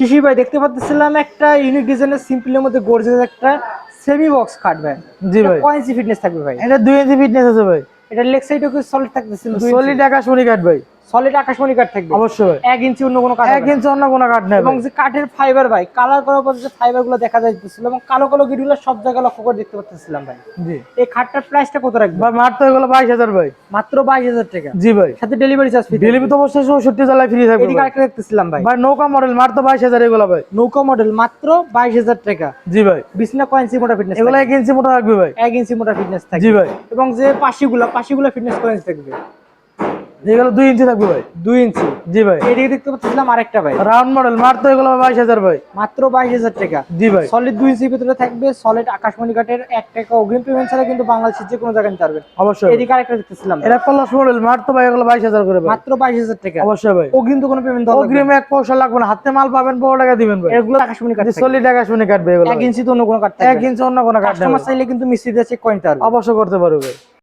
শিশি ভাই দেখতে পাচ্ছিলাম একটা ইউনিক ডিজাইনের সিম্পলের মধ্যে গর্জিয়াস একটা সেমি বক্স খাট ভাই। জি ভাই। কয় ইঞ্চি ফিটনেস থাকবে ভাই? এটা দুই ইঞ্চি ফিটনেস আছে ভাই। এটা লেগ সাইডও কি সলিড থাকতেছে সলিড আকাশমণি কাট ভাই। সলিড আকাশমণি কাঠ থাকবে। অবশ্যই। এক ইঞ্চি অন্য কোনো কাঠ এক ইঞ্চি অন্য কোনো কাঠ নেই এবং যে কাঠের ফাইবার ভাই কালার করার পর যে ফাইবারগুলো দেখা যাইতেছিল এবং কালো কালো গিরিগুলো সব জায়গায় লক্ষ্য করে দেখতে পাচ্ছিলাম ভাই। জি। এই খাটটার প্রাইসটা কত রাখবে? ভাই মাত্র এগুলো বাইশ হাজার ভাই। মাত্র বাইশ হাজার টাকা। জি ভাই। সাথে ডেলিভারি চার্জ ফ্রি ডেলিভারি তো অবশ্যই জেলায় ফ্রি থাকবে ভাই। আরেকটা দেখতেছিলাম ভাই। ভাই নৌকা মডেল মাত্র বাইশ হাজার এগুলো ভাই। নৌকা মডেল মাত্র বাইশ হাজার টাকা। জি ভাই। বিছনা কয় ইঞ্চি মোটা ফিটনেস এগুলো এক ইঞ্চি মোটা থাকবে ভাই। এক ইঞ্চি মোটা ফিটনেস থাকবে। জি ভাই। এবং যে পাশিগুলো পাশিগুলো ফিটনেস কয় ইঞ্চি থাকবে? এগুলো দুই ইঞ্চি থাকবে ভাই। দুই ইঞ্চি। জি ভাই। এদিকে দেখতে পাচ্ছিলাম আরেকটা ভাই। রাউন্ড মডেল মাত্র এগুলো বাইশ হাজার ভাই। মাত্র বাইশ হাজার টাকা। জি ভাই। সলিড দুই ইঞ্চির ভিতরে থাকবে সলিড আকাশমণি কাঠের এক টাকা অগ্রিম পেমেন্ট ছাড়া কিন্তু বাংলাদেশের যে কোনো জায়গায় নিতে পারবেন অবশ্যই। এদিকে আরেকটা দেখতেছিলাম। এটা পলাশ মডেল মাত্র ভাই এগুলো বাইশ হাজার করে মাত্র বাইশ হাজার টাকা। অবশ্যই ভাই। অগ্রিম তো কোনো পেমেন্ট অগ্রিম এক পয়সা লাগবে না। হাতে মাল পাবেন পনেরো টাকা দিবেন ভাই। এগুলো আকাশমণি কাঠ। সলিড আকাশমণি কাটবে এগুলো এক ইঞ্চি তো অন্য কোনো কাঠ এক ইঞ্চি অন্য কোনো কাঠ চাইলে কিন্তু মিস্ত্রি দিয়ে চেক করে অবশ্যই করতে পারবে